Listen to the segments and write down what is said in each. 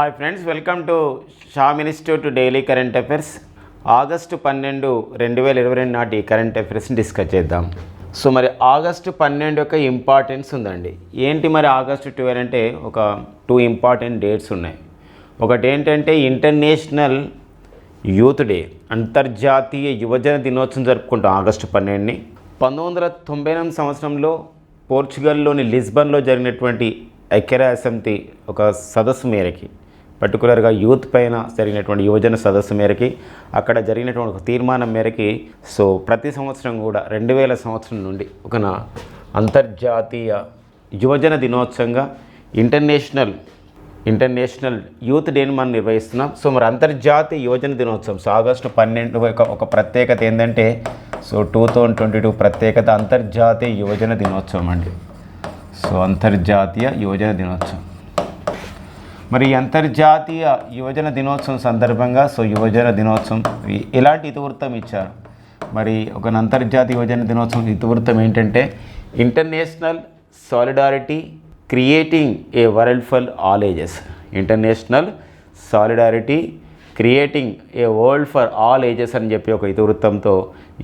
Hi friends welcome to Sham institute daily current affairs August పన్నెండు రెండు వేల ఇరవై రెండు నాటి కరెంట్ అఫైర్స్ని డిస్కస్ చేద్దాం. సో మరి ఆగస్టు పన్నెండు యొక్క ఇంపార్టెన్స్ ఉందండి. ఏంటి మరి ఆగస్టు ట్వెల్వ్ అంటే ఒక టూ ఇంపార్టెంట్ డేట్స్ ఉన్నాయి. ఒకటి ఏంటంటే ఇంటర్నేషనల్ యూత్ డే అంతర్జాతీయ యువజన దినోత్సవం జరుపుకుంటాం ఆగస్టు పన్నెండుని. పంతొమ్మిది వందల తొంభై ఎనిమిది సంవత్సరంలో పోర్చుగల్లోని లిస్బన్లో జరిగినటువంటి ఐక్యరాజ్య సమితి ఒక సదస్సు మేరకి. పర్టికులర్గా యూత్ పైన జరిగినటువంటి యువజన సదస్సు మేరకి అక్కడ జరిగినటువంటి ఒక తీర్మానం మేరకి సో ప్రతి సంవత్సరం కూడా రెండు వేల సంవత్సరం నుండి ఒక అంతర్జాతీయ యువజన దినోత్సవంగా ఇంటర్నేషనల్ ఇంటర్నేషనల్ యూత్ డేని మనం నిర్వహిస్తున్నాం. సో మరి అంతర్జాతీయ యువజన దినోత్సవం సో ఆగస్టు పన్నెండు ఒక ఒక ప్రత్యేకత ఏంటంటే so two thousand twenty two ప్రత్యేకత అంతర్జాతీయ యువజన దినోత్సవం అండి. సో అంతర్జాతీయ యువజన దినోత్సవం. మరి అంతర్జాతీయ యువజన దినోత్సవం సందర్భంగా సో యువజన దినోత్సవం ఎలాంటి ఇతివృత్తం ఇచ్చారు? మరి ఒక అంతర్జాతీయ యువజన దినోత్సవం ఇతివృత్తం ఏంటంటే international solidarity creating a world for all ages. International solidarity creating a world for all ages అని చెప్పి ఒక ఇతివృత్తంతో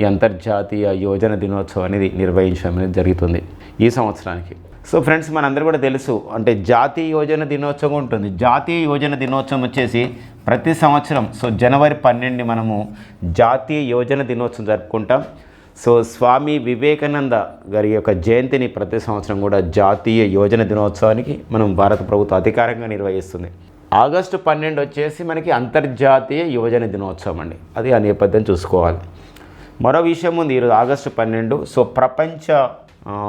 ఈ అంతర్జాతీయ యువజన దినోత్సవం అనేది నిర్వహించడం అనేది జరుగుతుంది ఈ సంవత్సరానికి. సో ఫ్రెండ్స్ మనందరూ కూడా తెలుసు అంటే జాతీయ యోజన దినోత్సవం ఉంటుంది. జాతీయ యోజన దినోత్సవం వచ్చేసి ప్రతి సంవత్సరం సో జనవరి పన్నెండుని మనము జాతీయ యోజన దినోత్సవం జరుపుకుంటాం. సో స్వామి వివేకానంద గారి యొక్క జయంతిని ప్రతి సంవత్సరం కూడా జాతీయ యోజన దినోత్సవానికి మనం భారత ప్రభుత్వం అధికారంగా నిర్వహిస్తుంది. ఆగస్టు పన్నెండు వచ్చేసి మనకి అంతర్జాతీయ యువజన దినోత్సవం అండి. అది ఆ నేపథ్యం చూసుకోవాలి. మరో విషయం ఉంది ఈరోజు ఆగస్టు పన్నెండు. సో ప్రపంచ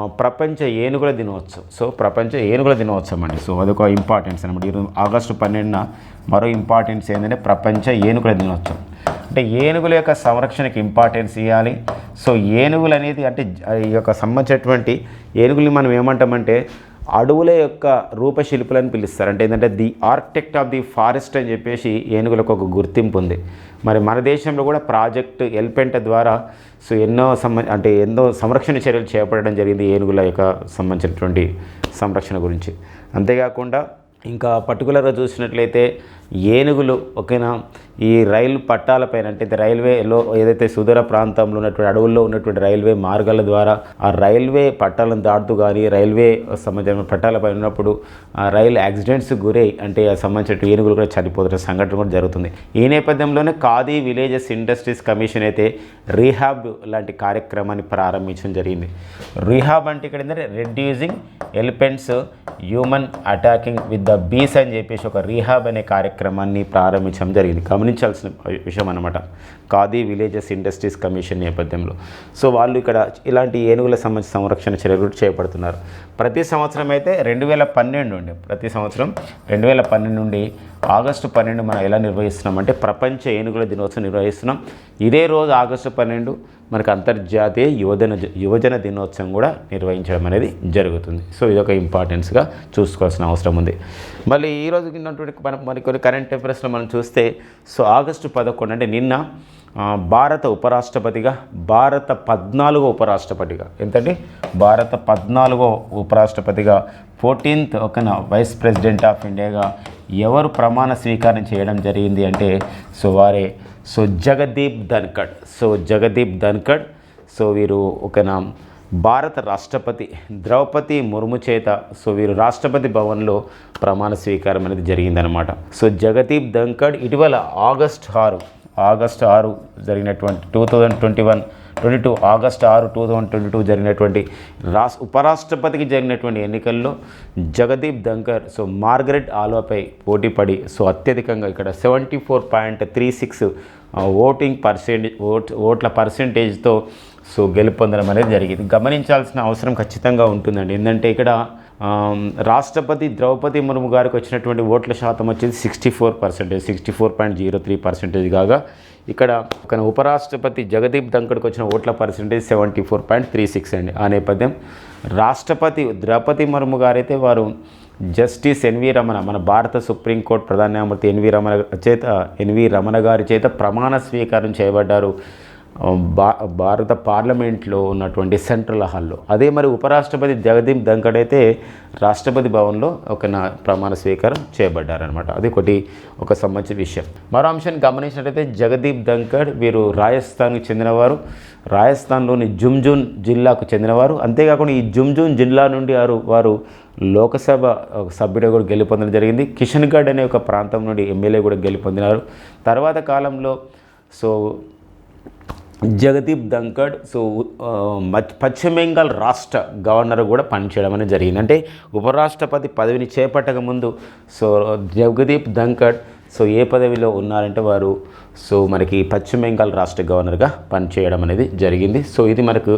ప్రపంచ ఏనుగుల దినోత్సవం. సో ప్రపంచ ఏనుగుల దినోత్సవం అండి. సో అదొక ఇంపార్టెన్స్ అనమాట. ఈరోజు ఆగస్టు పన్నెండున మరో ఇంపార్టెన్స్ ఏంటంటే ప్రపంచ ఏనుగుల దినోత్సవం. అంటే ఏనుగుల యొక్క సంరక్షణకి ఇంపార్టెన్స్ ఇవ్వాలి. సో ఏనుగులు అనేది అంటే ఈ యొక్క సంబంధించినటువంటి ఏనుగుల్ని మనం ఏమంటామంటే అడవుల యొక్క రూపశిల్పులని పిలుస్తారు. అంటే ఏంటంటే the architect of the forest అని చెప్పేసి ఏనుగులకు ఒక గుర్తింపు ఉంది. మరి మన దేశంలో కూడా ప్రాజెక్ట్ ఎల్పెంట ద్వారా సో ఎన్నో సంబ అంటే ఎన్నో సంరక్షణ చర్యలు చేపట్టడం జరిగింది ఏనుగుల యొక్క సంబంధించినటువంటి సంరక్షణ గురించి. అంతేకాకుండా ఇంకా పర్టికులర్గా చూసినట్లయితే ఏనుగులు ఓకేనా? ఈ రైలు పట్టాలపైన అంటే రైల్వేలో ఏదైతే సుదూర ప్రాంతంలో ఉన్నటువంటి అడవుల్లో ఉన్నటువంటి రైల్వే మార్గాల ద్వారా ఆ రైల్వే పట్టాలను దాటుతూ కానీ రైల్వే సంబంధించిన పట్టాలపై ఉన్నప్పుడు ఆ రైలు యాక్సిడెంట్స్ గురై అంటే ఆ సంబంధించిన ఏనుగులు కూడా చనిపోతున్న సంఘటన కూడా జరుగుతుంది. ఈ నేపథ్యంలోనే ఖాదీ విలేజెస్ ఇండస్ట్రీస్ కమిషన్ అయితే రీహాబ్ లాంటి కార్యక్రమాన్ని ప్రారంభించడం జరిగింది. రీహాబ్ అంటే ఇక్కడ ఏంటంటే reducing elephants human attacking with the bees అని చెప్పేసి ఒక రీహాబ్ అనే కార్యక్రమం కార్యక్రమాన్ని ప్రారంభించడం జరిగింది. గమనించాల్సిన విషయం అనమాట ఖాదీ విలేజెస్ ఇండస్ట్రీస్ కమిషన్ నేపథ్యంలో. సో వాళ్ళు ఇక్కడ ఇలాంటి ఏనుగుల సంబంధించిన సంరక్షణ చర్యలు చేపడుతున్నారు ప్రతి సంవత్సరం అయితే రెండు వేల పన్నెండు నుండి ప్రతి సంవత్సరం రెండు వేల పన్నెండు నుండి ఆగస్టు పన్నెండు మనం ఎలా నిర్వహిస్తున్నాం అంటే ప్రపంచ ఏనుగుల దినోత్సవం నిర్వహిస్తున్నాం. ఇదే రోజు ఆగస్టు పన్నెండు మనకు అంతర్జాతీయ యువజన యువజన దినోత్సవం కూడా నిర్వహించడం అనేది జరుగుతుంది. సో ఇదొక ఇంపార్టెన్స్గా చూసుకోవాల్సిన అవసరం ఉంది. మళ్ళీ ఈ రోజు ఉన్నటువంటి మన మరి కొన్ని కరెంట్ టెంపరేచర్ మనం చూస్తే సో ఆగస్టు పదకొండు అంటే నిన్న భారత ఉపరాష్ట్రపతిగా భారత పద్నాలుగో ఉపరాష్ట్రపతిగా. ఎంతండి? భారత పద్నాలుగో ఉపరాష్ట్రపతిగా ఫోర్టీన్త్ ఒకన వైస్ ప్రెసిడెంట్ ఆఫ్ ఇండియాగా ఎవరు ప్రమాణ స్వీకారం చేయడం జరిగింది అంటే సో వారే so Jagdeep Dhankhar. So Jagdeep Dhankhar so వీరు ఒకన భారత రాష్ట్రపతి ద్రౌపది ముర్ము చేత సో వీరు రాష్ట్రపతి భవన్లో ప్రమాణ స్వీకారం అనేది జరిగిందనమాట సో జగదీప్ ధన్కడ్ ఇటీవల ఆగస్ట్ ఆరు ఆగస్ట్ ఆరు జరిగినటువంటి two thousand twenty one twenty two August ఆరు టూ థౌజండ్ ట్వంటీ టూ జరిగినటువంటి రాస్ ఉపరాష్ట్రపతికి జరిగినటువంటి ఎన్నికల్లో జగదీప్ ధంకర్ సో మార్గరెట్ ఆలోపై పోటీపడి సో అత్యధికంగా ఇక్కడ seventy four point three six voting percentage vote ఓట్ల పర్సెంటేజ్తో సో గెలుపొందడం అనేది జరిగింది. గమనించాల్సిన అవసరం ఖచ్చితంగా ఉంటుందండి. ఏంటంటే ఇక్కడ రాష్ట్రపతి ద్రౌపది ముర్ము గారికి వచ్చినటువంటి ఓట్ల శాతం వచ్చేది sixty four percentage sixty four point zero three percentage కాగా ఇక్కడ ఒక ఉపరాష్ట్రపతి జగదీప్ ధంకడ్కి వచ్చిన ఓట్ల percentage seventy four point three six అండి. ఆ నేపథ్యం రాష్ట్రపతి ద్రౌపది ముర్ము గారైతే వారు జస్టిస్ ఎన్వి రమణ మన భారత సుప్రీంకోర్టు ప్రధాన న్యాయమూర్తి ఎన్వి రమణ చేత ఎన్వి రమణ గారి చేత ప్రమాణ స్వీకారం చేయబడ్డారు. భారత పార్లమెంట్లో ఉన్నటువంటి సెంట్రల్ హాల్లో. అదే మరి ఉపరాష్ట్రపతి జగదీప్ ధంకడ్ అయితే రాష్ట్రపతి భవన్లో ఒక నా ప్రమాణ స్వీకారం చేయబడ్డారనమాట అది ఒకటి ఒక సంబంధించిన విషయం. మరో అంశాన్ని గమనించినట్లయితే జగదీప్ ధంకడ్ వీరు రాజస్థాన్కి చెందినవారు. రాజస్థాన్లోని జుంజున్ జిల్లాకు చెందినవారు. అంతేకాకుండా ఈ జుంజున్ జిల్లా నుండి వారు వారు లోకసభ సభ్యుడు కూడా గెలుపొందడం జరిగింది. కిషన్గఢ్ అనే ఒక ప్రాంతం నుండి ఎమ్మెల్యే కూడా గెలుపొందినారు. తర్వాత కాలంలో సో జగదీప్ ధంకడ్ సో పశ్చిమ బెంగాల్ రాష్ట్ర గవర్నర్ కూడా పనిచేయడం అనేది జరిగింది. అంటే ఉపరాష్ట్రపతి పదవిని చేపట్టక ముందు సో జగదీప్ ధంకడ్ సో ఏ పదవిలో ఉన్నారంటే వారు సో మనకి పశ్చిమ బెంగాల్ రాష్ట్ర గవర్నర్గా పనిచేయడం అనేది జరిగింది. సో ఇది మనకు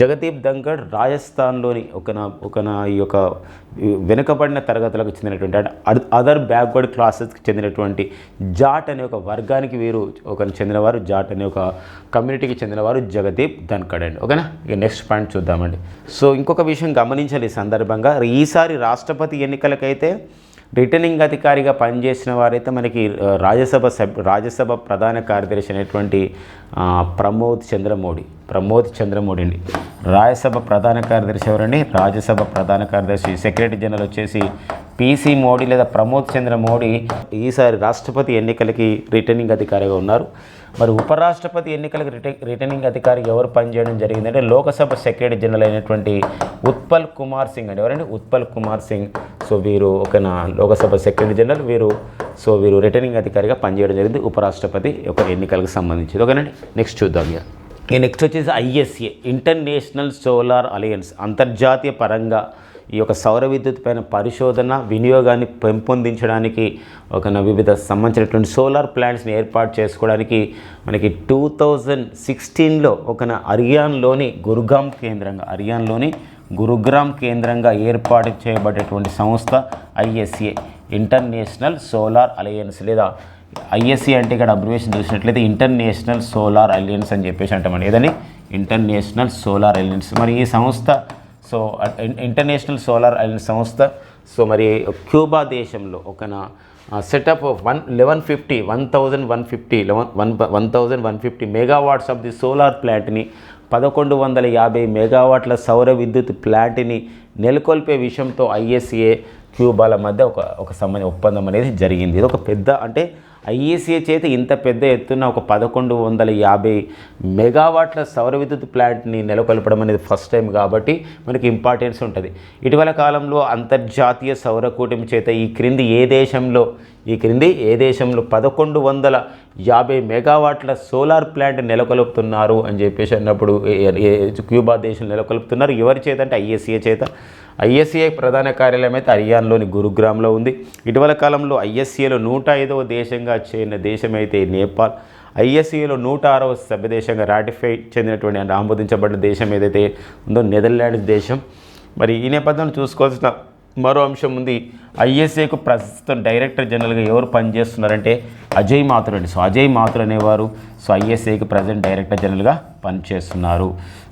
జగదీప్ ధంగడ్ రాజస్థాన్లోని ఒక నా ఒక నా ఈ యొక్క వెనుకబడిన తరగతులకు చెందినటువంటి అదర్ బ్యాక్వర్డ్ క్లాసెస్కి చెందినటువంటి జాట్ అనే ఒక వర్గానికి వీరు ఒక చెందినవారు జాట్ అనే ఒక కమ్యూనిటీకి చెందినవారు జగదీప్ ధన్కడ్ అండి. ఓకేనా? ఇక నెక్స్ట్ పాయింట్ చూద్దామండి. సో ఇంకొక విషయం గమనించాలి ఈ సందర్భంగా. ఈసారి రాష్ట్రపతి ఎన్నికలకైతే రిటర్నింగ్ అధికారిగా పనిచేసిన వారైతే మనకి రాజ్యసభ సభ్య రాజ్యసభ ప్రధాన కార్యదర్శి అయినటువంటి ప్రమోద్ చంద్రమోడీ ప్రమోద్ చంద్రమోడీ అండి. రాజ్యసభ ప్రధాన కార్యదర్శి ఎవరండి? రాజ్యసభ ప్రధాన కార్యదర్శి సెక్రటరీ జనరల్ వచ్చేసి పీసీ మోడీ లేదా ప్రమోద్ చంద్ర మోడీ ఈసారి రాష్ట్రపతి ఎన్నికలకి రిటర్నింగ్ అధికారిగా ఉన్నారు. మరి ఉపరాష్ట్రపతి ఎన్నికలకు రిట రిటర్నింగ్ అధికారి ఎవరు పనిచేయడం జరిగిందంటే లోకసభ సెక్రటరీ జనరల్ అయినటువంటి ఉత్పల్ కుమార్ సింగ్ అండి. ఎవరండి? ఉత్పల్ కుమార్ సింగ్. సో వీరు ఒక లోకసభ సెక్రటరీ జనరల్ వీరు సో వీరు రిటర్నింగ్ అధికారిగా పనిచేయడం జరిగింది ఉపరాష్ట్రపతి యొక్క ఎన్నికలకు సంబంధించి. ఓకేనండి? నెక్స్ట్ చూద్దాం ఇక. ఇక నెక్స్ట్ వచ్చేసి ఐఎస్ఏ ఇంటర్నేషనల్ సోలార్ అలయన్స్ అంతర్జాతీయ పరంగా ఈ యొక్క సౌర విద్యుత్ పైన పరిశోధన వినియోగాన్ని పెంపొందించడానికి ఒక వివిధ సంబంధించినటువంటి సోలార్ ప్లాంట్స్ని ఏర్పాటు చేసుకోవడానికి మనకి టూ థౌజండ్ సిక్స్టీన్లో ఒక అరియాన్లోని హర్యానాలోని గురుగాం కేంద్రంగా అరియాన్లోని గురుగ్రామ్ కేంద్రంగా ఏర్పాటు చేయబడేటువంటి సంస్థ ఐఎస్ఏ ఇంటర్నేషనల్ సోలార్ అలయన్స్ లేదా ఐఎస్సి అంటే ఇక్కడ అబ్రివేషన్ చూసినట్లయితే ఇంటర్నేషనల్ సోలార్ అలయన్స్ అని చెప్పేసి అంటామండి ఏదని? International solar alliance. మరి ఈ సంస్థ సో ఇంటర్నేషనల్ సోలార్ అలయన్స్ సంస్థ సో మరి క్యూబా దేశంలో ఒక setup one eleven fifty one thousand one fifty eleven one one thousand one fifty megawatts of the solar ప్లాంట్ని పదకొండు వందల యాభై మెగావాట్ల సౌర విద్యుత్ ప్లాంట్ని నెలకొల్పే విషయంతో ఐఎస్ఏ క్యూబాల మధ్య ఒక ఒక సంబంధ ఒప్పందం అనేది జరిగింది. ఇది ఒక పెద్ద అంటే ఐఏసీఏ చేత ఇంత పెద్ద ఎత్తున ఒక పదకొండు వందల యాభై మెగావాట్ల సౌర విద్యుత్ ప్లాంట్ని నెలకొల్పడం అనేది ఫస్ట్ టైం కాబట్టి మనకి ఇంపార్టెన్స్ ఉంటుంది. ఇటీవల కాలంలో అంతర్జాతీయ సౌర కూటమి చేత ఈ క్రింది ఏ దేశంలో ఈ క్రింది ఏ దేశంలో పదకొండు వందల యాభై మెగావాట్ల సోలార్ ప్లాంట్ నెలకొల్పుతున్నారు అని చెప్పేసి అన్నప్పుడు క్యూబా దేశం నెలకొల్పుతున్నారు. ఎవరి చేత అంటే ఐఏసీఏ చేత. ఐఎస్సీఐ ప్రధాన కార్యాలయం అయితే హర్యానాలోని గురుగ్రామ్లో ఉంది. ఇటీవల కాలంలో ఐఎస్సీఏలో నూట ఐదవ దేశంగా చేరిన దేశం అయితే నేపాల్. ఐఎస్సీఏలో నూట ఆరవ సభ్య దేశంగా రాటిఫై చెందినటువంటి అంటే ఆమోదించబడిన దేశం ఏదైతే ఉందో నెదర్లాండ్స్ దేశం. మరి ఈ నేపథ్యంలో చూసుకోవాల్సిన మరో అంశం ఉంది. ఐఎస్ఏకు ప్రస్తుతం డైరెక్టర్ జనరల్గా ఎవరు పనిచేస్తున్నారంటే అజయ్ మాథుర్ అండి. సో అజయ్ మాథుర్ అనేవారు సో ఐఎస్ఏకి ప్రజెంట్ డైరెక్టర్ జనరల్గా పనిచేస్తున్నారు.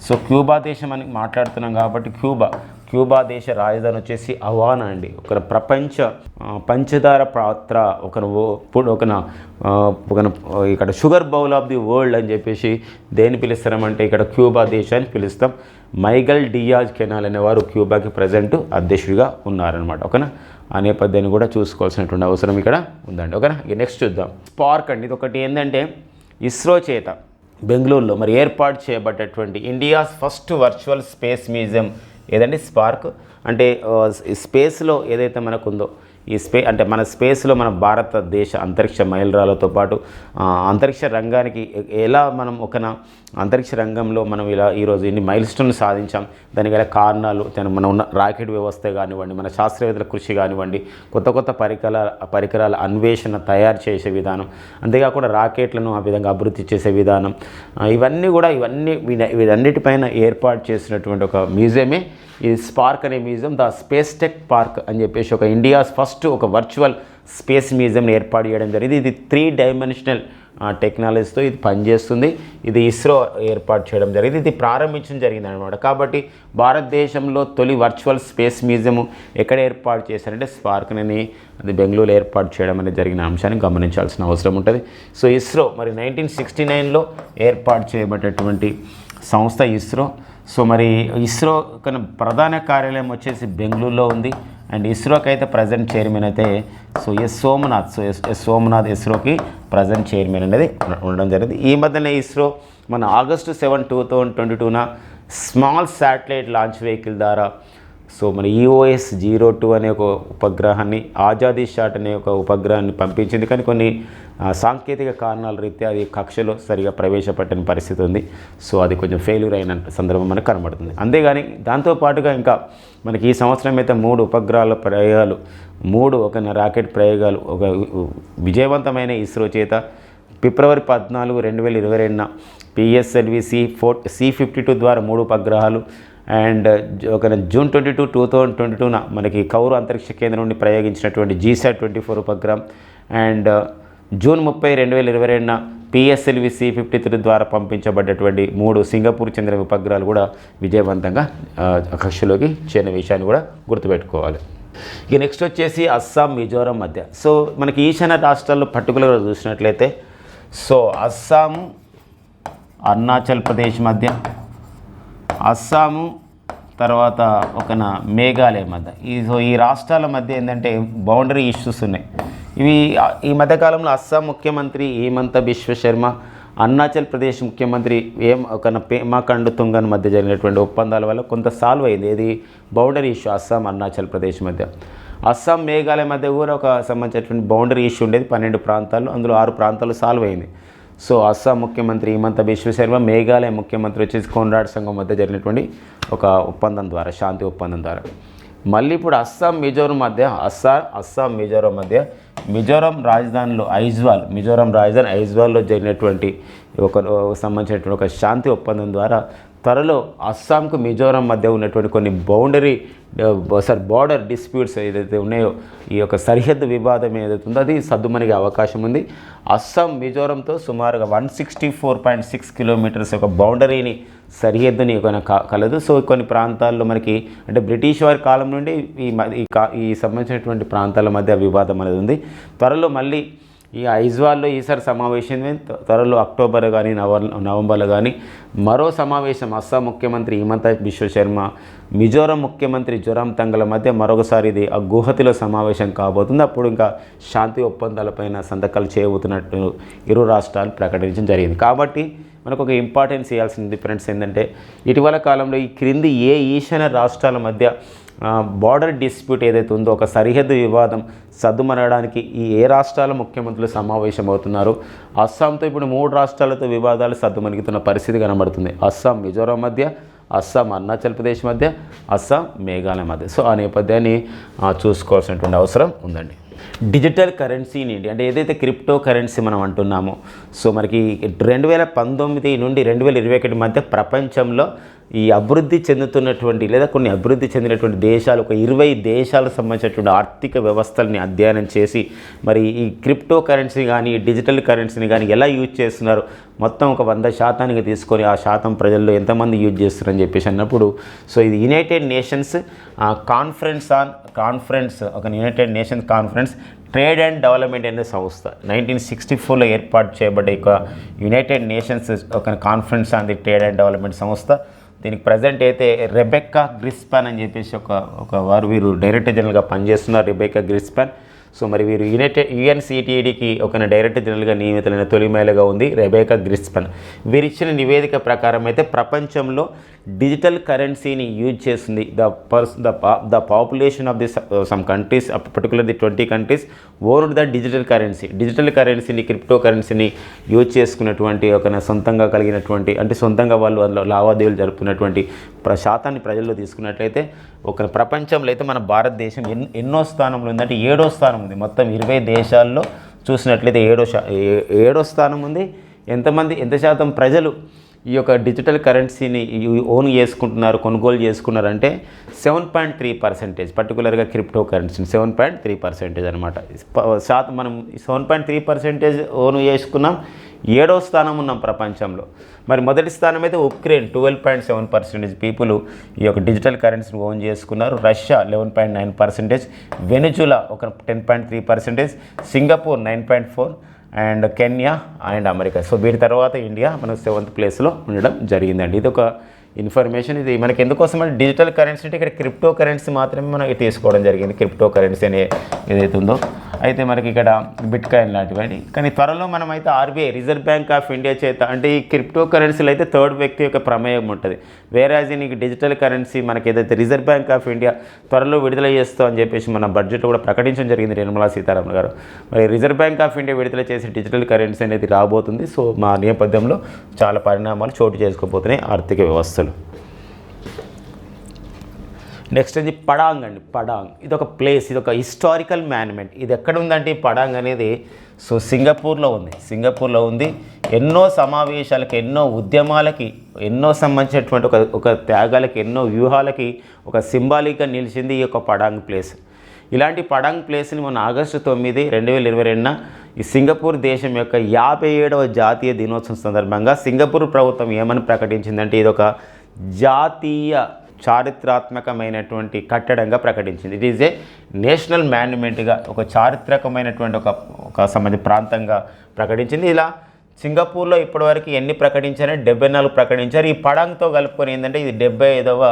సో క్యూబా దేశం అని మాట్లాడుతున్నాం కాబట్టి క్యూబా క్యూబా దేశ రాజధాని వచ్చేసి అవానా అండి. ఒక ప్రపంచ పంచదార పాత్ర ఒక ఒక ఒక ఇక్కడ sugar bowl of the world అని చెప్పేసి దేని పిలుస్తామంటే ఇక్కడ క్యూబా దేశాన్ని పిలుస్తాం. మైగల్ డియాజ్ కెనాల్ అనేవారు క్యూబాకి ప్రజెంట్ అధ్యక్షుడిగా ఉన్నారనమాట ఓకేనా ఆ నేపథ్యాన్ని కూడా చూసుకోవాల్సినటువంటి అవసరం ఇక్కడ ఉందండి. ఓకేనా ఇక నెక్స్ట్ చూద్దాం. స్పార్క్ అండి. ఇది ఒకటి ఏంటంటే ఇస్రో చేత బెంగళూరులో మరి ఏర్పాటు చేయబడ్డటువంటి India's first virtual space museum ఏదంటే స్పార్క్ అంటే స్పేస్లో ఏదైతే మనకు ఉందో ఈ స్పే అంటే మన స్పేస్లో మన భారతదేశ అంతరిక్ష మైలురాలతో పాటు అంతరిక్ష రంగానికి ఎలా మనం ఒకన అంతరిక్ష రంగంలో మనం ఇలా ఈరోజు ఇన్ని మైల్ స్టోన్లు సాధించాం దానికి గల కారణాలు దాని ఉన్న రాకెట్ వ్యవస్థ కానివ్వండి మన శాస్త్రవేత్తల కృషి కానివ్వండి కొత్త కొత్త పరికరాల పరికరాల అన్వేషణ తయారు చేసే విధానం అంతేకాకుండా రాకెట్లను ఆ విధంగా అభివృద్ధి చేసే విధానం ఇవన్నీ కూడా ఇవన్నీ వీటన్నిటిపైన ఏర్పాటు చేసినటువంటి ఒక మ్యూజియమే ఇది స్పార్క్ అనే museum the space tech park అని చెప్పేసి ఒక ఇండియాస్ ఫస్ట్ ఒక వర్చువల్ స్పేస్ మ్యూజియంని ఏర్పాటు చేయడం జరిగింది. ఇది త్రీ డైమెన్షనల్ టెక్నాలజీతో ఇది పనిచేస్తుంది. ఇది ఇస్రో ఏర్పాటు చేయడం జరిగింది. ఇది ప్రారంభించడం జరిగింది అనమాట కాబట్టి భారతదేశంలో తొలి వర్చువల్ స్పేస్ మ్యూజియం ఎక్కడ ఏర్పాటు చేశారంటే స్పార్క్ని అది బెంగళూరు ఏర్పాటు చేయడం అనేది జరిగిన అంశాన్ని గమనించాల్సిన అవసరం ఉంటుంది. సో ఇస్రో మరి నైన్టీన్ సిక్స్టీ నైన్లో ఏర్పాటు చేయబడేటువంటి సంస్థ ఇస్రో. సో మరి ఇస్రో కన్నా ప్రధాన కార్యాలయం వచ్చేసి బెంగళూరులో ఉంది. అండ్ ఇస్రోకి అయితే ప్రజెంట్ చైర్మన్ అయితే so S Somanath. So S S Somanath ఇస్రోకి present chairman అనేది ఉండడం జరిగింది. ఈ మధ్యనే ఇస్రో మన August seven two thousand twenty టూన small satellite launch vehicle ద్వారా సో మన ఈఓఎస్ జీరో టూ అనే ఒక ఉపగ్రహాన్ని ఆజాదీ షాట్ అనే ఒక ఉపగ్రహాన్ని పంపించింది. కానీ కొన్ని సాంకేతిక కారణాల రీత్యా అది కక్షలో సరిగా ప్రవేశపెట్టని పరిస్థితి ఉంది. సో అది కొంచెం ఫెయిల్యూర్ అయిన సందర్భం మనకు కనబడుతుంది. అంతేగాని దాంతోపాటుగా ఇంకా మనకి ఈ సంవత్సరం అయితే మూడు ఉపగ్రహాల ప్రయోగాలు మూడు ఒక రాకెట్ ప్రయోగాలు ఒక విజయవంతమైన ఇస్రో చేత ఫిబ్రవరి పద్నాలుగు రెండు వేల ఇరవై రెండున PSLV C four C fifty two ద్వారా మూడు ఉపగ్రహాలు అండ్ ఒక June twenty two two thousand twenty టూన మనకి కౌరు అంతరిక్ష కేంద్రం నుండి ప్రయోగించినటువంటి జీసాట్ ట్వంటీ ఫోర్ ఉపగ్రహం. అండ్ uh, జూన్ ముప్పై రెండు వేల ఇరవై రెండున పిఎస్ఎల్వి సి ఫిఫ్టీ త్రీ ద్వారా పంపించబడ్డటువంటి మూడు సింగపూర్ చెందిన ఉపగ్రహాలు కూడా విజయవంతంగా uh, కక్షలోకి చేరిన విషయాన్ని కూడా గుర్తుపెట్టుకోవాలి. ఇక నెక్స్ట్ వచ్చేసి అస్సాం మిజోరం మధ్య. సో మనకి ఈశాన్య రాష్ట్రాల్లో పర్టికులర్గా చూసినట్లయితే సో అస్సాం అరుణాచల్ ప్రదేశ్ మధ్య అస్సాము తర్వాత ఒక మేఘాలయ మధ్య. ఈ సో ఈ రాష్ట్రాల మధ్య ఏంటంటే బౌండరీ ఇష్యూస్ ఉన్నాయి. ఇవి ఈ మధ్యకాలంలో అస్సాం ముఖ్యమంత్రి హేమంత బిశ్వ శర్మ అరుణాచల్ ప్రదేశ్ ముఖ్యమంత్రి ఏం ఒక నా కండు తుంగన్ మధ్య జరిగినటువంటి ఒప్పందాల వల్ల కొంత సాల్వ్ అయింది. ఇది బౌండరీ ఇష్యూ అస్సాం అరుణాచల్ ప్రదేశ్ మధ్య. అస్సాం మేఘాలయ మధ్య కూడా ఒక సంబంధించినటువంటి బౌండరీ ఇష్యూ ఉండేది పన్నెండు ప్రాంతాల్లో అందులో ఆరు ప్రాంతాలు సాల్వ్ అయింది. సో అస్సాం ముఖ్యమంత్రి హిమంత విశ్వశర్మ మేఘాలయ ముఖ్యమంత్రి వచ్చేసి కోన్రాడ్ సంఘం మధ్య జరిగినటువంటి ఒక ఒప్పందం ద్వారా శాంతి ఒప్పందం ద్వారా. మళ్ళీ ఇప్పుడు అస్సాం మిజోరం మధ్య అస్సాం అస్సాం మిజోరం మధ్య మిజోరం రాజధానిలో ఐజ్వాల్ మిజోరం రాజధాని ఐజ్వాల్లో జరిగినటువంటి ఒక సంబంధించినటువంటి ఒక శాంతి ఒప్పందం ద్వారా త్వరలో అస్సాంకు మిజోరం మధ్య ఉన్నటువంటి కొన్ని బౌండరీ సార్ బార్డర్ డిస్ప్యూట్స్ ఏదైతే ఉన్నాయో ఈ యొక్క సరిహద్దు వివాదం ఏదైతే ఉందో అది సద్దుమణిగే అవకాశం ఉంది. అస్సాం మిజోరంతో సుమారుగా one sixty four point six kilometres యొక్క బౌండరీని సరిహద్దుని క- కలదు. సో కొన్ని ప్రాంతాల్లో మనకి అంటే బ్రిటిష్ వారి కాలం నుండి ఈ ఈ కా ఈ సంబంధించినటువంటి ప్రాంతాల మధ్య వివాదం అనేది ఉంది. త్వరలో మళ్ళీ ఈ ఐజ్వాల్లో ఈసారి సమావేశం త్వరలో అక్టోబర్ కానీ నవ నవంబర్లో కానీ మరో సమావేశం అస్సాం ముఖ్యమంత్రి హిమంత బిశ్వ శర్మ మిజోరం ముఖ్యమంత్రి జొరామ్ తంగల మధ్య మరొకసారి ఇది ఆ గుహతిలో సమావేశం కాబోతుంది. అప్పుడు ఇంకా శాంతి ఒప్పందాలపైన సంతకాలు చేయబోతున్నట్టు ఇరు రాష్ట్రాలు ప్రకటించడం జరిగింది. కాబట్టి మనకు ఒక ఇంపార్టెన్స్ ఇవ్వాల్సిన డిఫరెన్స్ ఏంటంటే ఇటీవల కాలంలో ఈ క్రింది ఏ ఈశాన్య రాష్ట్రాల మధ్య బార్డర్ డిస్ప్యూట్ ఏదైతే ఉందో ఒక సరిహద్దు వివాదం సద్దుమనడానికి ఈ ఏ రాష్ట్రాల ముఖ్యమంత్రులు సమావేశమవుతున్నారు? అస్సాంతో ఇప్పుడు మూడు రాష్ట్రాలతో వివాదాలు సద్దుమణిగుతున్న పరిస్థితి కనబడుతుంది. అస్సాం మిజోరాం మధ్య అస్సాం అరుణాచల్ ప్రదేశ్ మధ్య అస్సాం మేఘాలయ మధ్య. సో ఆ నేపథ్యాన్ని చూసుకోవాల్సినటువంటి అవసరం ఉందండి. డిజిటల్ కరెన్సీ ఇన్ అంటే ఏదైతే క్రిప్టో కరెన్సీ మనం అంటున్నామో సో మనకి రెండు వేల పంతొమ్మిది నుండి రెండు వేల ఇరవై ఒకటి మధ్య ప్రపంచంలో ఈ అభివృద్ధి చెందుతున్నటువంటి లేదా కొన్ని అభివృద్ధి చెందినటువంటి దేశాలు ఒక ఇరవై దేశాలకు సంబంధించినటువంటి ఆర్థిక వ్యవస్థల్ని అధ్యయనం చేసి మరి ఈ క్రిప్టో కరెన్సీ కానీ డిజిటల్ కరెన్సీని కానీ ఎలా యూజ్ చేస్తున్నారు? మొత్తం ఒక వంద శాతానికి తీసుకొని ఆ శాతం ప్రజల్లో ఎంతమంది యూజ్ చేస్తున్నారని చెప్పేసి అన్నప్పుడు సో ఇది United Nations conference on conference ఒక United Nations conference trade and development అనే సంస్థ. నైన్టీన్ సిక్స్టీ ఫోర్లో ఏర్పాటు చేయబడ్డ ఒక యునైటెడ్ నేషన్స్ ఒక conference on the trade and development సంస్థ. దీనికి ప్రజెంట్ అయితే రెబెక్కా గ్రిస్పాన్ అని చెప్పేసి ఒక ఒక వారు వీరు డైరెక్టర్ జనరల్గా పనిచేస్తున్నారు రెబెక్కా గ్రిస్పాన్ సో మరి వీరు యునైటెడ్ యుఎన్సిటిఈడికి ఒక డైరెక్టర్ జనరల్గా నియమితులైన తొలి మహిళగా ఉంది రెబేకా గ్రిస్పన్. వీరిచ్చిన నివేదిక ప్రకారం అయితే ప్రపంచంలో డిజిటల్ కరెన్సీని యూజ్ చేస్తుంది the purse the the population of the some countries particular the twenty countries own the digital currency. Digital కరెన్సీని క్రిప్టో కరెన్సీని యూజ్ చేసుకున్నటువంటి ఒక సొంతంగా కలిగినటువంటి అంటే సొంతంగా వాళ్ళు అందులో లావాదేవీలు జరుపుకున్నటువంటి ప్ర శాతాన్ని ప్రజల్లో తీసుకున్నట్లయితే ఒక ప్రపంచంలో అయితే మన భారతదేశం ఎన్నో స్థానంలో ఉందంటే ఏడో స్థానం ఉంది. మొత్తం ఇరవై దేశాల్లో చూసినట్లయితే ఏడో ఏడో స్థానం ఉంది. ఎంతమంది ఎంత శాతం ప్రజలు ఈ యొక్క డిజిటల్ కరెన్సీని ఓన్ చేసుకుంటున్నారు కొనుగోలు చేసుకున్నారంటే సెవెన్ పాయింట్ త్రీ పర్సెంటేజ్ పర్టికులర్గా క్రిప్టో కరెన్సీని సెవెన్ పాయింట్ త్రీ పర్సెంటేజ్ అనమాట శాతం మనం seven point three percentage own చేసుకున్నాం ఏడవ స్థానం ఉన్నాం ప్రపంచంలో. మరి మొదటి స్థానం అయితే Ukraine twelve point seven percentage people ఈ యొక్క డిజిటల్ కరెన్సీని ఓన్ చేసుకున్నారు. Russia eleven point nine percentage Venezuela ఒక ten point three percentage Singapore nine point four and Kenya and America. So వీటి తర్వాత ఇండియా మనం సెవెంత్ ప్లేస్లో ఉండడం జరిగిందండి. ఇది ఒక ఇన్ఫర్మేషన్. ఇది మనకి ఎందుకోసం అంటే డిజిటల్ కరెన్సీ అంటే ఇక్కడ క్రిప్టో కరెన్సీ మాత్రమే మనకి తీసుకోవడం జరిగింది. క్రిప్టో కరెన్సీ అనే ఏదైతే ఉందో అయితే మనకి ఇక్కడ బిట్ కాయిన్ లాంటివి కానీ త్వరలో మనం అయితే RBI Reserve Bank of India చేత అంటే ఈ క్రిప్టో కరెన్సీలు అయితే థర్డ్ వ్యక్తి యొక్క ప్రమేయం ఉంటుంది. వేరే నీకు డిజిటల్ కరెన్సీ మనకి ఏదైతే రిజర్వ్ బ్యాంక్ ఆఫ్ ఇండియా త్వరలో విడుదల చేస్తాం అని చెప్పేసి మన బడ్జెట్ కూడా ప్రకటించడం జరిగింది నిర్మలా సీతారామన్ గారు. మరి రిజర్వ్ బ్యాంక్ ఆఫ్ ఇండియా విడుదల చేసే డిజిటల్ కరెన్సీ అనేది రాబోతుంది. సో మా నేపథ్యంలో చాలా పరిణామాలు చోటు చేసుకోబోతున్నాయి ఆర్థిక వ్యవస్థలు. నెక్స్ట్ ఇది పడాంగ్ అండి పడాంగ్. ఇది ఒక ప్లేస్ ఇది ఒక హిస్టారికల్ మ్యాన్మెంట్ ఇది ఎక్కడ ఉందంటే పడాంగ్ అనేది సో సింగపూర్లో ఉంది. సింగపూర్లో ఉంది. ఎన్నో సమావేశాలకి ఎన్నో ఉద్యమాలకి ఎన్నో సంబంధించినటువంటి ఒక ఒక త్యాగాలకి ఎన్నో వ్యూహాలకి ఒక సింబాలిక్గా నిలిచింది ఈ యొక్క పడాంగ్ ప్లేస్ ఇలాంటి పడాంగ్ ప్లేస్ని మొన్న ఆగస్టు తొమ్మిది రెండు వేల ఇరవై రెండున ఈ సింగపూర్ దేశం యొక్క యాభై ఏడవ జాతీయ దినోత్సవం సందర్భంగా సింగపూర్ ప్రభుత్వం ఏమని ప్రకటించిందంటే ఇది ఒక జాతీయ చారిత్రాత్మకమైనటువంటి కట్టడంగా ప్రకటించింది. ఇట్ ఈజ్ ఏ నేషనల్ మాన్యుమెంట్గా ఒక చారిత్రకమైనటువంటి ఒక ఒక సంబంధి ప్రాంతంగా ప్రకటించింది. ఇలా సింగపూర్లో ఇప్పటివరకు ఎన్ని ప్రకటించారని డెబ్బై నాలుగు ప్రకటించారు. ఈ పడంగ్తో కలుపుకొని ఏంటంటే ఇది డెబ్బై ఐదవ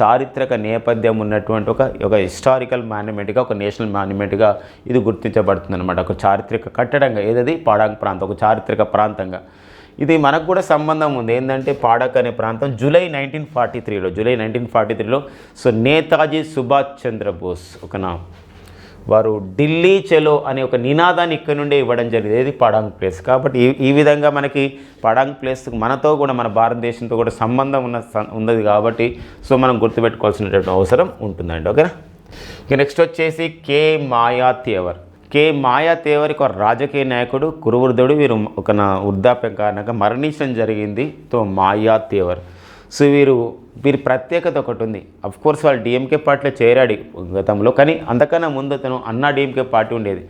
చారిత్రక నేపథ్యం ఉన్నటువంటి ఒక ఒక హిస్టారికల్ మాన్యుమెంట్గా ఒక నేషనల్ మాన్యుమెంట్గా ఇది గుర్తించబడుతుంది అనమాట ఒక చారిత్రక కట్టడంగా ఏదది? పడాంగ్ ప్రాంతం ఒక చారిత్రక ప్రాంతంగా. ఇది మనకు కూడా సంబంధం ఉంది. ఏంటంటే పాడక్ అనే ప్రాంతం జూలై నైన్టీన్ ఫార్టీ త్రీలో జూలై నైన్టీన్ ఫార్టీ త్రీలో. సో నేతాజీ సుభాష్ చంద్రబోస్ ఒక నా వారు ఢిల్లీ చలో అనే ఒక నినాదాన్ని ఇక్కడ నుండే ఇవ్వడం జరిగింది. ఏది? Padang place. కాబట్టి ఈ ఈ విధంగా మనకి పడాంగ్ ప్లేస్ మనతో కూడా మన భారతదేశంతో కూడా సంబంధం ఉన్న స- ఉన్నది కాబట్టి సో మనం గుర్తుపెట్టుకోవాల్సినటువంటి అవసరం ఉంటుందండి. ఓకేనా? ఇక నెక్స్ట్ వచ్చేసి కే మాయా తేవర్ కే మాయా తేవర్ ఒక రాజకీయ నాయకుడు కురువృద్ధుడు వీరు ఒక వృద్ధాప్యం కారణంగా మరణించడం జరిగింది. తో మాయా తేవర్. సో వీరు వీరి ప్రత్యేకత ఒకటి ఉంది. కోర్స్ వాళ్ళు డిఎంకే పార్టీలో చేరాడు గతంలో కానీ అంతకన్నా ముందు అతను అన్నా డిఎంకే పార్టీ ఉండేది.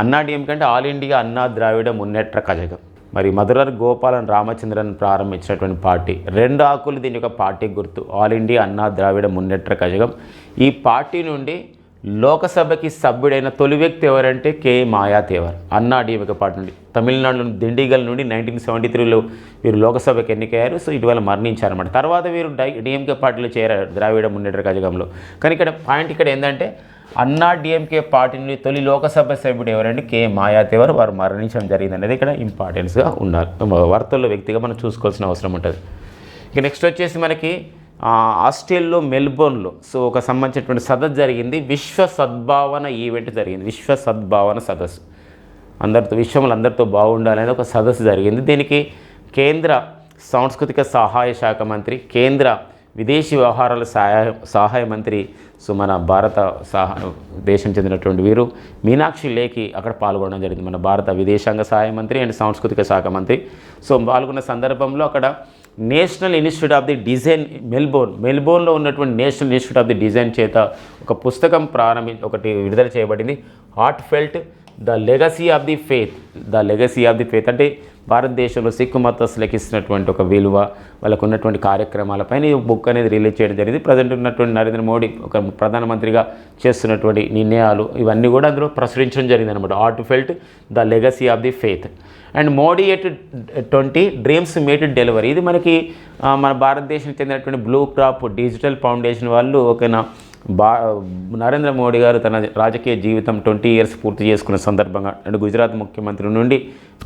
అన్నా డిఎంకే అంటే ఆల్ ఇండియా అన్నా ద్రావిడ మున్నేట్ర కజగం మరి మధురర్ గోపాలన్ రామచంద్రన్ ప్రారంభించినటువంటి పార్టీ. రెండు ఆకులు దీని యొక్క పార్టీ గుర్తు. ఆల్ ఇండియా అన్నా ద్రావిడ మున్నేట్ర కజగం ఈ పార్టీ నుండి లోకసభకి సభ్యుడైన తొలి వ్యక్తి ఎవరంటే కే. మాయాతేవర్ అన్నా డిఎంకే పార్టీ నుండి. తమిళనాడులోని దిండిగల్ నుండి నైన్టీన్ సెవెంటీ త్రీలో వీరు లోకసభకి ఎన్నికయ్యారు. సో ఇటీవల మరణించారన్నమాట. తర్వాత వీరు డై డిఎంకే పార్టీలో చేరారు ద్రావిడ మున్నేట కజగంలో కానీ ఇక్కడ పాయింట్ ఇక్కడ ఏంటంటే అన్నా డిఎంకే పార్టీ నుండి తొలి లోకసభ సభ్యుడు ఎవరంటే కే. మాయాతేవర్ వారు మరణించడం జరిగింది అనేది ఇక్కడ ఇంపార్టెన్స్గా ఉన్నారు వార్తల్లో వ్యక్తిగా మనం చూసుకోవాల్సిన అవసరం ఉంటుంది. ఇక నెక్స్ట్ వచ్చేసి మనకి ఆస్ట్రేలియాలో మెల్బోర్న్లో. సో ఒక సంబంధించినటువంటి సదస్సు జరిగింది. విశ్వ సద్భావన ఈవెంట్ జరిగింది. విశ్వ సద్భావన సదస్సు. అందరితో విశ్వంలో అందరితో బాగుండాలనేది ఒక సదస్సు జరిగింది. దీనికి కేంద్ర సాంస్కృతిక సహాయ శాఖ మంత్రి కేంద్ర విదేశీ వ్యవహారాల సహాయ సహాయ మంత్రి సో మన భారత సహా దేశం చెందినటువంటి వీరు మీనాక్షి లేఖి అక్కడ పాల్గొనడం జరిగింది. మన భారత విదేశాంగ సహాయ మంత్రి అండ్ సాంస్కృతిక శాఖ మంత్రి. సో పాల్గొన్న సందర్భంలో అక్కడ national institute of the design Melbourne మెల్బోర్న్లో ఉన్నటువంటి national institute of the design చేత ఒక పుస్తకం ప్రారంభి ఒకటి విడుదల చేయబడింది. Heart felt the legacy of the faith the legacy of the faith అంటే భారతదేశంలో సిక్కు మతస్థులకు ఇస్తున్నటువంటి ఒక విలువ వాళ్ళకు ఉన్నటువంటి కార్యక్రమాలపైన ఈ బుక్ అనేది రిలీజ్ చేయడం జరిగింది. ప్రజెంట్ ఉన్నటువంటి నరేంద్ర మోడీ ఒక ప్రధానమంత్రిగా చేస్తున్నటువంటి నిర్ణయాలు ఇవన్నీ కూడా అందులో ప్రచురించడం జరిగింది అనమాట art felt the legacy of the faith and Modi at twenty dreams meet delivery. ఇది మనకి మన భారతదేశం చెందినటువంటి బ్లూ క్రాప్ డిజిటల్ ఫౌండేషన్ వాళ్ళు ఒక బా నరేంద్ర మోడీ గారు తన రాజకీయ జీవితం ట్వంటీ ఇయర్స్ పూర్తి చేసుకున్న సందర్భంగా అండ్ గుజరాత్ ముఖ్యమంత్రి నుండి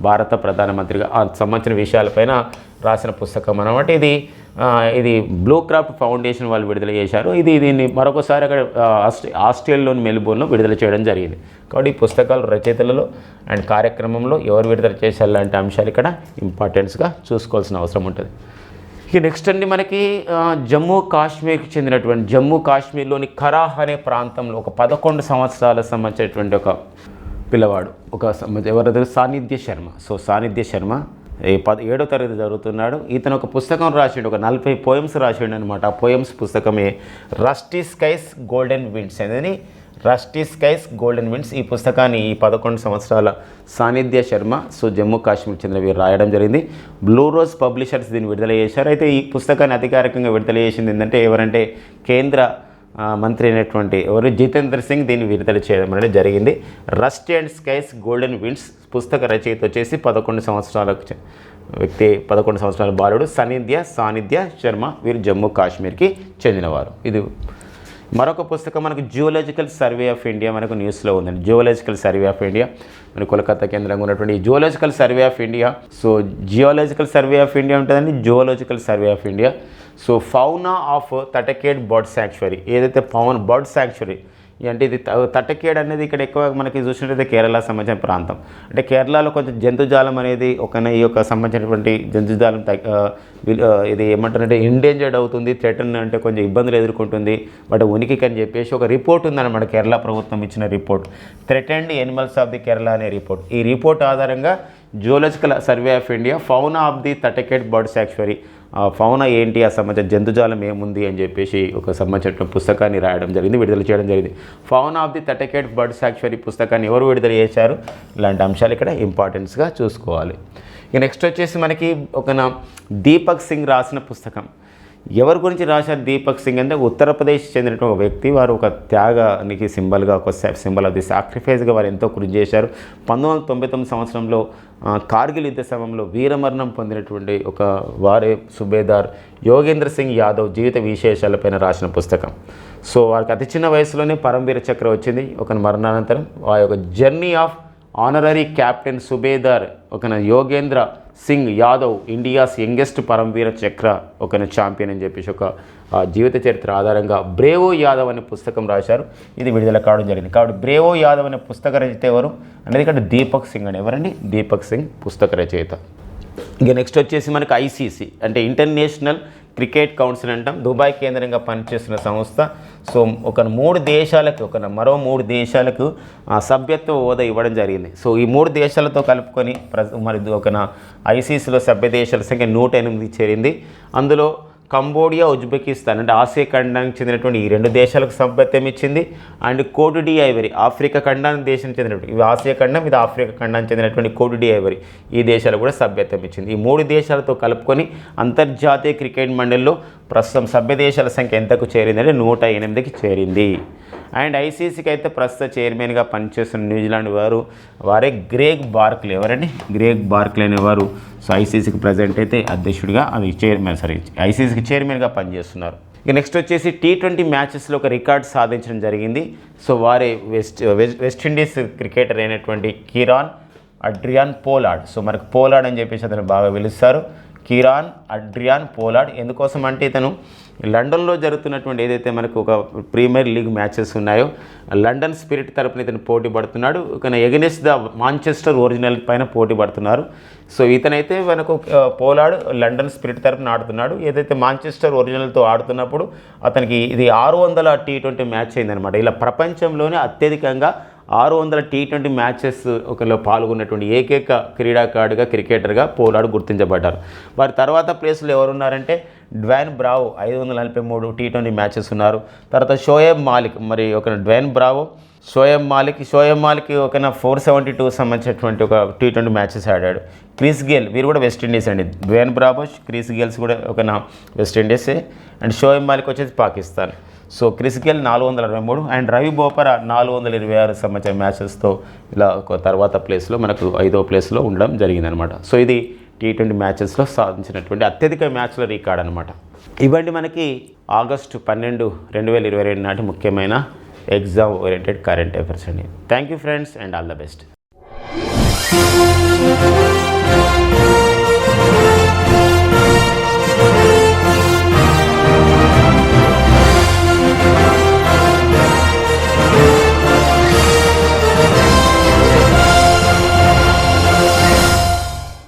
భారత ప్రధానమంత్రిగా ఆ సంబంధించిన విషయాలపైన రాసిన పుస్తకం అనమాట ఇది ఇది బ్లూ క్రాఫ్ట్ ఫౌండేషన్ వాళ్ళు విడుదల చేశారు. ఇది దీన్ని మరొకసారి అక్కడ ఆస్ట్రేలియాలోని మెల్బోర్న్లో విడుదల చేయడం జరిగింది. కాబట్టి ఈ పుస్తకాలు రచయితలలో అండ్ కార్యక్రమంలో ఎవరు విడుదల చేశారు లాంటి అంశాలు ఇక్కడ ఇంపార్టెన్స్గా చూసుకోవాల్సిన అవసరం ఉంటుంది. ఇక నెక్స్ట్ అండి మనకి జమ్మూ కాశ్మీర్కి చెందినటువంటి జమ్మూ కాశ్మీర్లోని ఖరాహ్ అనే ప్రాంతంలో ఒక పదకొండు సంవత్సరాల సంబంధించినటువంటి ఒక పిల్లవాడు ఒక సంబంధ ఎవరైతే సాన్నిధ్య శర్మ. సో సాన్నిధ్య శర్మ పద ఏడో తరగతి చదువుతున్నాడు. ఇతను ఒక పుస్తకం రాసిండు ఒక నలభై పోయమ్స్ రాసిండు అనమాట ఆ పోయమ్స్ పుస్తకమే రస్టీ స్కైస్ గోల్డెన్ విండ్స్. అనేది రస్టీ స్కైస్ గోల్డెన్ విండ్స్ ఈ పుస్తకాన్ని ఈ పదకొండు సంవత్సరాల సాన్నిధ్య శర్మ సో జమ్మూ కాశ్మీర్ చెందిన వీరు రాయడం జరిగింది. బ్లూ రోజ్ పబ్లిషర్స్ దీన్ని విడుదల చేశారు. అయితే ఈ పుస్తకాన్ని అధికారికంగా విడుదల చేసింది ఏంటంటే ఎవరంటే కేంద్ర మంత్రి అయినటువంటి ఎవరు? జితేంద్ర సింగ్ దీన్ని విడుదల చేయడం అనేది జరిగింది. Rust and skies golden winds పుస్తక రచయిత వచ్చేసి పదకొండు సంవత్సరాలకు వ్యక్తి పదకొండు సంవత్సరాల బాలుడు సన్నిధ్య సాన్నిధ్య శర్మ వీరు జమ్మూ కాశ్మీర్కి చెందినవారు. ఇది మరొక పుస్తకం మనకు జియోలాజికల్ సర్వే ఆఫ్ ఇండియా మనకు న్యూస్లో ఉందండి. జియోలాజికల్ సర్వే ఆఫ్ ఇండియా మన కోలకత్తా కేంద్రంగా ఉన్నటువంటి geological survey of India so geological survey of India ఉంటుందండి. Geological survey of India so fauna of Thattekad bird sanctuary ఏదైతే ఫౌన్ బర్డ్ శాంక్చురీ అంటే ఇది త- తట్టకేడ్ అనేది ఇక్కడ ఎక్కువ మనకి చూసినట్టయితే కేరళ సంబంధించిన ప్రాంతం. అంటే కేరళలో కొంచెం జంతుజాలం అనేది ఒక ఈ యొక్క సంబంధించినటువంటి జంతుజాలం ఇది ఏమంటారంటే ఎండేంజర్డ్ అవుతుంది థ్రెటన్ అంటే కొంచెం ఇబ్బందులు ఎదుర్కొంటుంది. బట్ ఉనికికి అని చెప్పేసి ఒక రిపోర్ట్ ఉందన్నమాట కేరళ ప్రభుత్వం ఇచ్చిన report. Threatened animals of the Kerala అనే రిపోర్ట్. ఈ రిపోర్ట్ ఆధారంగా zoological survey of India fauna of the Thattekad bird ఆ ఫౌన ఏంటి? ఆ సంబంధించిన జంతుజాలం ఏముంది? అని చెప్పేసి ఒక సంబంధించిన పుస్తకాన్ని రాయడం జరిగింది విడుదల చేయడం జరిగింది. Fauna of the Thattekad bird sanctuary పుస్తకాన్ని ఎవరు విడుదల చేశారు? ఇలాంటి అంశాలు ఇక్కడ ఇంపార్టెన్స్గా చూసుకోవాలి. ఇక నెక్స్ట్ వచ్చేసి మనకి ఒక దీపక్ సింగ్ రాసిన పుస్తకం. ఎవరి గురించి రాశారు? దీపక్ సింగ్ అంటే ఉత్తరప్రదేశ్ చెందినటువంటి ఒక వ్యక్తి. వారు ఒక త్యాగానికి సింబల్గా ఒక సింబల్ ఆఫ్ ది సాక్రిఫైస్గా వారు ఎంతో కృషి చేశారు. పంతొమ్మిది వందల తొంభై తొమ్మిది సంవత్సరంలో కార్గిల్ యుద్ధ సమయంలో వీరమరణం పొందినటువంటి ఒక వారే సుబేదార్ యోగేంద్ర సింగ్ యాదవ్ జీవిత విశేషాలపైన రాసిన పుస్తకం. సో వారికి అతి చిన్న వయసులోనే పరమవీర చక్ర వచ్చింది. ఒక మరణానంతరం ఆ యొక్క journey of honorary captain Subedar ఒక యోగేంద్ర సింగ్ యాదవ్ ఇండియాస్ యంగెస్ట్ పరమవీర చక్ర ఒక ఛాంపియన్ అని చెప్పేసి ఒక జీవిత చరిత్ర ఆధారంగా బ్రేవో యాదవ్ అనే పుస్తకం రాశారు. ఇది విడుదల కావడం జరిగింది. కాబట్టి బ్రేవో యాదవ్ అనే పుస్తక రచయిత ఎవరు? అనేది ఇక్కడ దీపక్ సింగ్ అని. ఎవరండి? దీపక్ సింగ్ పుస్తక రచయిత. ఇక నెక్స్ట్ వచ్చేసి మనకి ఐసీసీ అంటే ఇంటర్నేషనల్ క్రికెట్ కౌన్సిల్ అంటాం. దుబాయ్ కేంద్రంగా పనిచేస్తున్న సంస్థ. సో ఒక మూడు దేశాలకు ఒక మరో మూడు దేశాలకు ఆ, సభ్యత్వ హోదా ఇవ్వడం జరిగింది. సో ఈ మూడు దేశాలతో కలుపుకొని ప్ర మరి ఒక ఐసీసీలో సభ్య దేశాల సంఖ్య నూట ఎనిమిది చేరింది. అందులో కంబోడియా ఉజ్బెకిస్తాన్ అంటే ఆసియా ఖండానికి చెందినటువంటి ఈ రెండు దేశాలకు సభ్యత్వం ఇచ్చింది. And Cote d' Ivoire Africa ఖండానికి దేశం చెందినటువంటి ఇవి ఆసియా ఖండం ఇది ఆఫ్రికా ఖండానికి చెందినటువంటి కోటు డి ఐవరీ ఈ దేశాలు కూడా సభ్యత్వం ఇచ్చింది. ఈ మూడు దేశాలతో కలుపుకొని అంతర్జాతీయ క్రికెట్ మండలిలో ప్రస్తుతం సభ్య దేశాల సంఖ్య ఎంతకు చేరిందంటే నూట ఎనిమిదికి చేరింది. అండ్ ఐసీసీకి అయితే ప్రస్తుత చైర్మన్గా పనిచేస్తున్న న్యూజిలాండ్ వారు వారే గ్రేగ్ బార్క్లే ఎవరండి? గ్రేగ్ బార్క్లే అనేవారు. సో ఐసీసీకి ప్రజెంట్ అయితే అధ్యక్షుడిగా అది చైర్మన్ సారీ ఐసీసీకి చైర్మన్గా పనిచేస్తున్నారు. ఇక నెక్స్ట్ వచ్చేసి టీ ట్వంటీ మ్యాచెస్లో ఒక రికార్డ్ సాధించడం జరిగింది. సో వారే వెస్ట్ వెస్ట్ వెస్టిండీస్ క్రికెటర్ అయినటువంటి కిరాన్ అడ్రియాన్ పోలాడ్ సో మనకు పోలాడ్ అని చెప్పేసి అతను బాగా పిలుస్తారు. కిరాన్ అడ్రియాన్ పోలాడ్ ఎందుకోసం అంటే ఇతను లండన్లో జరుగుతున్నటువంటి ఏదైతే మనకు ఒక ప్రీమియర్ లీగ్ మ్యాచెస్ ఉన్నాయో లండన్ స్పిరిట్ తరపున ఇతను పోటీ పడుతున్నాడు. కానీ ఎగనెస్ట్ ద మాంచెస్టర్ ఒరిజినల్ పైన పోటీ పడుతున్నారు. సో ఇతనైతే మనకు పోలాడు లండన్ స్పిరిట్ తరపున ఆడుతున్నాడు. ఏదైతే మాంచెస్టర్ ఒరిజినల్తో ఆడుతున్నప్పుడు అతనికి ఇది ఆరు వందల టీ ట్వంటీ మ్యాచ్ అయిందనమాట ఇలా ప్రపంచంలోనే అత్యధికంగా ఆరు వందల టీ ట్వంటీ మ్యాచెస్ ఒకలో పాల్గొన్నటువంటి ఏకైక క్రీడాకారుడిగా క్రికెటర్గా పోలాడు గుర్తించబడ్డారు. వారి తర్వాత ప్లేస్లో ఎవరున్నారంటే డ్వైన్ బ్రావో ఐదు వందల నలభై మూడు టీ ట్వంటీ మ్యాచెస్ ఉన్నారు. తర్వాత షోయబ్ మాలిక్ మరి ఒక డ్వైన్ బ్రావో షోయబ్ మాలిక్ షోయబ్ మాలిక్ ఒక ఫోర్ సెవెంటీ టూ సంబంధించినటువంటి ఒక టీ ట్వంటీ మ్యాచెస్ ఆడాడు. క్రిస్ గేల్ వీరు కూడా వెస్టిండీస్ అండి. డ్వేన్ బ్రాబోస్ క్రిస్ గేల్స్ కూడా ఒక వెస్టిండీసే అండ్ షోయబ్ మాలిక్ వచ్చేసి పాకిస్తాన్. సో క్రిసికెల్ నాలుగు వందల అరవై మూడు అండ్ రవి బోపర నాలుగు వందల ఇరవై ఆరు సంవత్సరం మ్యాచెస్తో ఇలా ఒక తర్వాత ప్లేస్లో మనకు ఐదో ప్లేస్లో ఉండడం జరిగిందనమాట. సో ఇది టీ ట్వంటీ మ్యాచెస్లో సాధించినటువంటి అత్యధిక మ్యాచ్ల రికార్డ్ అనమాట ఇవ్వండి మనకి ఆగస్టు పన్నెండు రెండు వేల ఇరవై రెండు నాటి ముఖ్యమైన ఎగ్జామ్ ఓరియంటెడ్ కరెంట్ అఫైర్స్ అండి. Thank you friends and all the best.